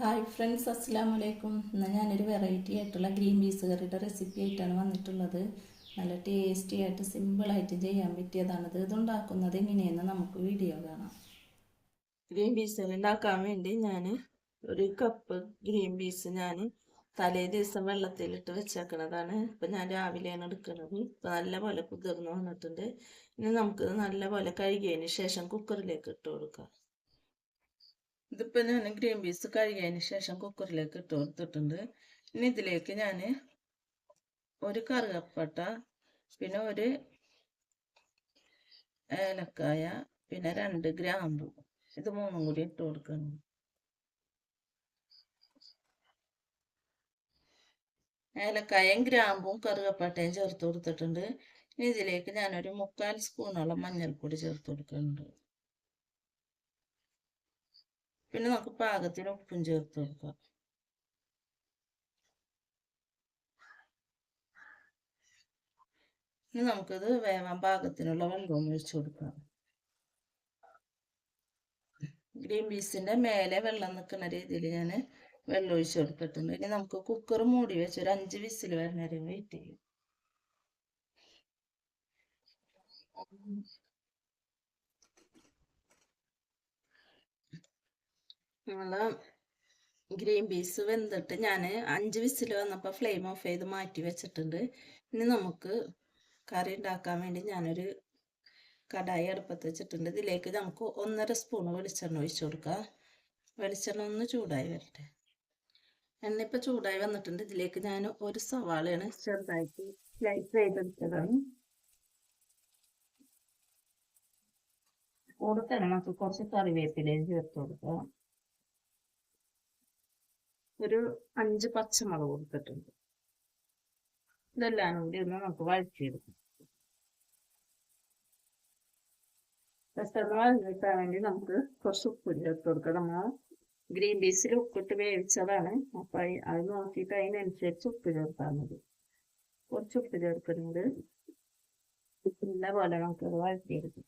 Hi friends അസ്സാം വലൈക്കും ഇന്ന് ഞാനൊരു വെറൈറ്റി ആയിട്ടുള്ള ഗ്രീൻ പീസ് കറിയുടെ റെസിപ്പി ആയിട്ടാണ് വന്നിട്ടുള്ളത്. നല്ല ടേസ്റ്റി ആയിട്ട് സിമ്പിളായിട്ട് ചെയ്യാൻ പറ്റിയതാണിത്. ഇതുണ്ടാക്കുന്നത് എങ്ങനെയെന്ന് നമുക്ക് വീഡിയോ കാണാം. ഗ്രീൻ പീസ് ഉണ്ടാക്കാൻ വേണ്ടി ഞാൻ ഒരു കപ്പ് ഗ്രീൻ പീസ് ഞാൻ തലേ ദിവസം വെള്ളത്തിലിട്ട് വെച്ചേക്കണതാണ്. ഇപ്പം ഞാൻ രാവിലെയാണ് എടുക്കുന്നത്. ഇപ്പം നല്ല പോലെ കുതിർന്ന് വന്നിട്ടുണ്ട്. ഇനി നമുക്കിത് നല്ല പോലെ കഴുകിയതിന് ശേഷം കുക്കറിലേക്ക് ഇട്ട് കൊടുക്കാം. ഇതിപ്പോൾ ഞാൻ ഗ്രീൻ പീസ് കഴുകിയതിന് ശേഷം കുക്കറിലേക്ക് ഇട്ട് കൊടുത്തിട്ടുണ്ട്. ഇനി ഇതിലേക്ക് ഞാൻ ഒരു കറുകപ്പട്ട പിന്നെ ഒരു ഏലക്കായ പിന്നെ രണ്ട് ഗ്രാമ്പു. ഇത് മൂന്നും കൂടി ഇട്ട് കൊടുക്കണം. ഏലക്കായയും ഗ്രാമ്പും കറുകപ്പട്ടയും ചേർത്ത് കൊടുത്തിട്ടുണ്ട്. ഇനി ഇതിലേക്ക് ഞാനൊരു മുക്കാൽ സ്പൂണോളം മഞ്ഞൾപ്പൊടി ചേർത്ത് കൊടുക്കുന്നുണ്ട് പിന്നെ നമുക്ക് പാകത്തിന് ഉപ്പും ചേർത്ത് കൊടുക്കാം. ഇനി നമുക്കിത് വേവാൻ പാകത്തിനുള്ള വെള്ളവും ഒഴിച്ചു കൊടുക്കാം. ഗ്രീൻ പീസിന്റെ മേലെ വെള്ളം നിൽക്കുന്ന രീതിയിൽ ഞാൻ വെള്ളം ഒഴിച്ചു കൊടുത്തിട്ടുണ്ട്. ഇനി നമുക്ക് കുക്കർ മൂടി വെച്ച് ഒരു അഞ്ച് വിസിൽ വരുന്ന വെയിറ്റ് ചെയ്യും. നമ്മൾ ഗ്രീൻ പീസ് വെന്തിട്ട് ഞാൻ അഞ്ച് വിസിൽ വന്നപ്പോൾ ഫ്ലെയിം ഓഫ് ചെയ്ത് മാറ്റി വെച്ചിട്ടുണ്ട്. ഇനി നമുക്ക് കറി ഉണ്ടാക്കാൻ വേണ്ടി ഞാനൊരു കടായി അടുപ്പത്ത് വെച്ചിട്ടുണ്ട്. ഇതിലേക്ക് നമുക്ക് ഒന്നര സ്പൂൺ വെളിച്ചെണ്ണ ഒഴിച്ചു കൊടുക്കാം. വെളിച്ചെണ്ണ ഒന്ന് ചൂടായി വരട്ടെ. എണ്ണ ഇപ്പോൾ ചൂടായി വന്നിട്ടുണ്ട്. ഇതിലേക്ക് ഞാൻ ഒരു സവാളയാണ് ചെറുതായിട്ട് സ്ലൈസ് ചെയ്തെടുത്തതാണ്. കൂടെ തന്നെ നമുക്ക് കുറച്ച് കറിവേപ്പിലയും ചേർത്ത് കൊടുക്കാം. ഒരു അഞ്ച് പച്ചമുളക് കൊടുത്തിട്ടുണ്ട്. ഇതെല്ലാം കൂടി ഒന്ന് നമുക്ക് വഴറ്റിയെടുക്കാം. പെട്ടെന്ന് വഴഞ്ഞിട്ടാൻ വേണ്ടി നമുക്ക് കുറച്ച് ഉപ്പ് ചേർത്ത് കൊടുക്കാം. നമ്മൾ ഗ്രീൻ പീസിൽ ഉപ്പിട്ട് വേവിച്ചതാണ്. അപ്പം അത് നോക്കിയിട്ട് അതിനനുസരിച്ച് ഉപ്പ് ചേർത്താൽ മതി. കുറച്ച് ഉപ്പ് ചേർക്കുന്നുണ്ട് നല്ല പോലെ നമുക്കത് വഴറ്റിയെടുക്കും.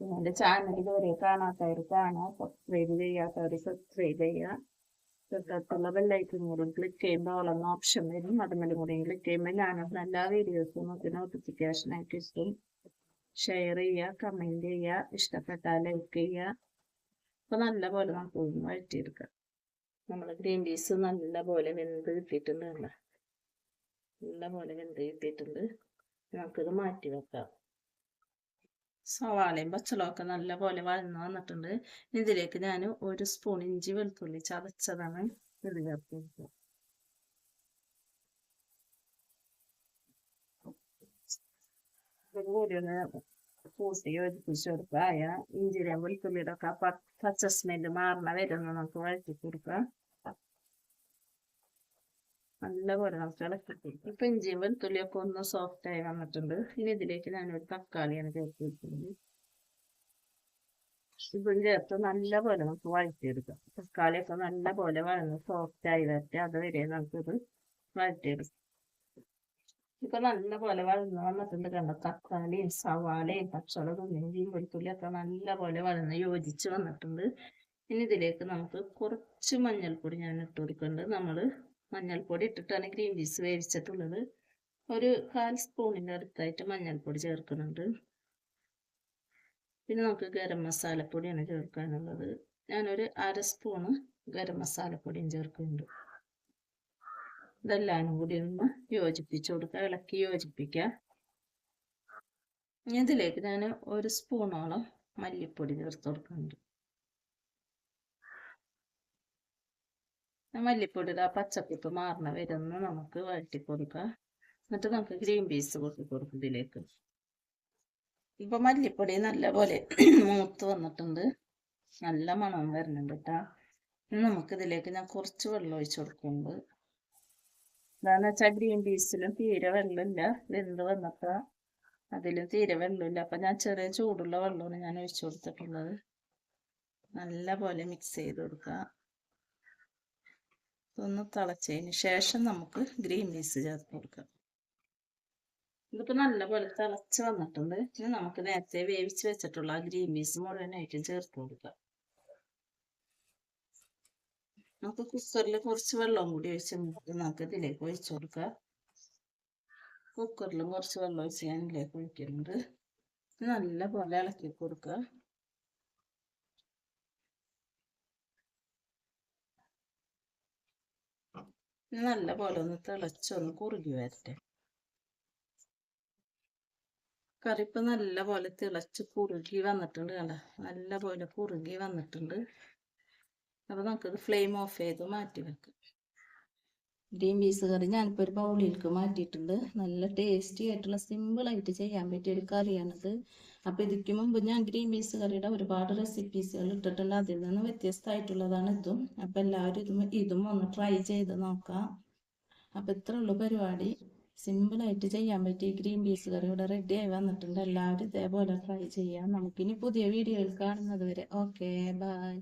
പിന്നെ എന്റെ ചാനൽ ഇതുവരെ കാണാത്തവർ കാണാം സബ്സ്ക്രൈബ് ചെയ്യാത്തവർ സബ്സ്ക്രൈബ് ചെയ്യുക. തൊട്ടടുത്തുള്ള ബെല്ലൈക്കൻ കൂടി ക്ലിക്ക് ചെയ്യുമ്പോൾ ഓളെന്ന ഓപ്ഷൻ വരും. അതുമല്ല കൂടി ക്ലിക്ക് ചെയ്യുമ്പോൾ ഞാനത് എല്ലാ വീഡിയോസും നമുക്ക് നോട്ടിഫിക്കേഷൻ ആയിട്ട് ഷെയർ ചെയ്യുക കമന്റ് ചെയ്യുക ഇഷ്ടപ്പെട്ടാൽ ലൈക്ക് ചെയ്യുക. അപ്പോൾ നല്ലപോലെ പോലെ നമുക്ക് വഴറ്റിയെടുക്കാം. നമ്മൾ ഗ്രീൻ പീസ് നല്ലപോലെ വെന്ത് കിട്ടിയിട്ടുണ്ട് നല്ല പോലെ വെന്ത് കിട്ടിയിട്ടുണ്ട്. നമുക്കിത് മാറ്റി വെക്കാം. സവാളയും പച്ചളമൊക്കെ നല്ല പോലെ വഴന്ന് വന്നിട്ടുണ്ട്. ഇതിലേക്ക് ഞാൻ ഒരു സ്പൂൺ ഇഞ്ചി വെളുത്തുള്ളി ചതച്ചതാണ് ഇത് ചേർത്ത് കൊടുക്കുക കൂടി ഒന്ന് കൂട്ടി യോജിപ്പിച്ച് കൊടുക്കുക. ഇഞ്ചിയുടെ വെളുത്തുള്ളിയുടെ ഒക്കെ പച്ച സ്മെല്ല് മാറണ വരുന്ന നമുക്ക് വഴറ്റി കൊടുക്കാം നല്ലപോലെ നമുക്ക് ഇളക്കി കൊടുക്കും ഇപ്പൊ ഇഞ്ചിയും വെളുത്തുള്ളിയൊക്കെ ഒന്ന് സോഫ്റ്റ് ആയി വന്നിട്ടുണ്ട്. ഇനി ഇതിലേക്ക് ഞാനൊരു തക്കാളിയാണ് ചേർത്ത് വെക്കുന്നത്. ഇതും ചേർത്ത് നല്ലപോലെ നമുക്ക് വഴറ്റിയെടുക്കാം. തക്കാളിയൊക്കെ നല്ലപോലെ വഴന്ന് സോഫ്റ്റ് ആയി വരട്ടെ. അതുവരെ നമുക്കിത് വഴറ്റിയെടുക്കാം. ഇപ്പൊ നല്ലപോലെ വഴന്ന് വന്നിട്ടുണ്ട് കണ്ട? തക്കാളിയും സവാളയും പച്ചമുളകും ഇഞ്ചിയും വെളുത്തുള്ളിയൊക്കെ നല്ലപോലെ വഴന്ന് യോജിച്ച് വന്നിട്ടുണ്ട്. ഇനി ഇതിലേക്ക് നമുക്ക് കുറച്ച് മഞ്ഞൾപ്പൊടി ഞാൻ ഇട്ട് കൊടുക്കുന്നുണ്ട്. നമ്മൾ മഞ്ഞൾപ്പൊടി ഇട്ടിട്ടാണ് ഗ്രീൻ പീസ് വേവിച്ചിട്ടുള്ളത്. ഒരു കാൽ സ്പൂണിന്റെ അടുത്തായിട്ട് മഞ്ഞൾപ്പൊടി ചേർക്കുന്നുണ്ട്. പിന്നെ നമുക്ക് ഗരം മസാലപ്പൊടിയാണ് ചേർക്കാനുള്ളത്. ഞാനൊരു അര സ്പൂണ് ഗരം മസാലപ്പൊടിയും ചേർക്കുന്നുണ്ട്. ഇതെല്ലാം കൂടി ഒന്ന് യോജിപ്പിച്ച് കൊടുക്കുക ഇളക്കി യോജിപ്പിക്കുക ഇതിലേക്ക് ഞാൻ ഒരു സ്പൂണോളം മല്ലിപ്പൊടി ചേർത്ത് കൊടുക്കുന്നുണ്ട്. മല്ലിപ്പൊടിയുടെ ആ പച്ചക്കുത്ത് മാറണ വരുന്ന നമുക്ക് വഴറ്റി കൊടുക്കാം. എന്നിട്ട് നമുക്ക് ഗ്രീൻ പീസ് കൊടുത്ത് കൊടുക്കും ഇതിലേക്ക്. ഇപ്പൊ മല്ലിപ്പൊടി നല്ലപോലെ മൂത്ത് വന്നിട്ടുണ്ട്. നല്ല മണം വരുന്നുണ്ട് നമുക്ക് ഇതിലേക്ക് ഞാൻ കുറച്ച് വെള്ളം ഒഴിച്ചു കൊടുക്കുന്നുണ്ട്. എന്താന്ന് വെച്ചാൽ ഗ്രീൻ പീസിലും തീരെ വെള്ളമില്ല. വെന്ത് വന്നപ്പോൾ അതിലും തീരെ വെള്ളമില്ല. അപ്പൊ ഞാൻ ചെറിയ ചൂടുള്ള വെള്ളമാണ് ഞാൻ ഒഴിച്ചു കൊടുത്തിട്ടുള്ളത്. നല്ല പോലെ മിക്സ് ചെയ്ത് കൊടുക്കുക ഇതൊന്ന് തിളച്ചതിന് ശേഷം നമുക്ക് ഗ്രീൻ പീസ് ചേർത്ത് കൊടുക്കാം. ഇതിപ്പോൾ നല്ലപോലെ തിളച്ച് വന്നിട്ടുണ്ട്. ഇനി നമുക്ക് നേരത്തെ വേവിച്ച് വെച്ചിട്ടുള്ള ആ ഗ്രീൻ പീസ് മുഴുവനായിട്ടും ചേർത്ത് കൊടുക്കാം. നമുക്ക് കുക്കറിൽ കുറച്ച് വെള്ളവും കൂടി ഒഴിച്ച് നമുക്ക് ഇതിലേക്ക് ഒഴിച്ചു കൊടുക്കാം. കുക്കറിലും കുറച്ച് വെള്ളം ഒഴിച്ച് ഞാൻ ഇതിലേക്ക് ഒഴിക്കുന്നുണ്ട്. നല്ല പോലെ ഇളക്കി കൊടുക്കുക. നല്ല പോലെ ഒന്ന് തിളച്ചൊന്ന് കുറുകി വരട്ടെ. കറിപ്പ് നല്ല പോലെ തിളച്ച് കുറുകി വന്നിട്ടുണ്ട് കണ്ട? നല്ല പോലെ കുറുകി വന്നിട്ടുണ്ട്. അപ്പോൾ നമുക്കത് ഫ്ലെയിം ഓഫ് ചെയ്ത് മാറ്റി വെക്കാം. ഗ്രീൻ പീസ് കറി ഞാനിപ്പോൾ ഒരു ബൗളിലേക്ക് മാറ്റിയിട്ടുണ്ട്. നല്ല ടേസ്റ്റി ആയിട്ടുള്ള സിമ്പിളായിട്ട് ചെയ്യാൻ പറ്റിയ ഒരു കറിയാണിത്. അപ്പോൾ ഇതിക്ക് മുമ്പ് ഞാൻ ഗ്രീൻ പീസ് കറിയുടെ ഒരുപാട് റെസിപ്പീസുകൾ ഇട്ടിട്ടുണ്ട്. അതിൽ നിന്ന് വ്യത്യസ്തമായിട്ടുള്ളതാണ് ഇതും. അപ്പോൾ എല്ലാവരും ഇതും ഇതും ഒന്ന് ട്രൈ ചെയ്ത് നോക്കാം. അപ്പോൾ ഇത്ര ഉള്ളൂ പരിപാടി. സിമ്പിളായിട്ട് ചെയ്യാൻ പറ്റിയ ഗ്രീൻ പീസ് കറി ഇവിടെ റെഡി ആയി വന്നിട്ടുണ്ട്. എല്ലാവരും ഇതേപോലെ ട്രൈ ചെയ്യാം. നമുക്കിനി പുതിയ വീഡിയോയിൽ കാണുന്നത് വരെ. Okay bye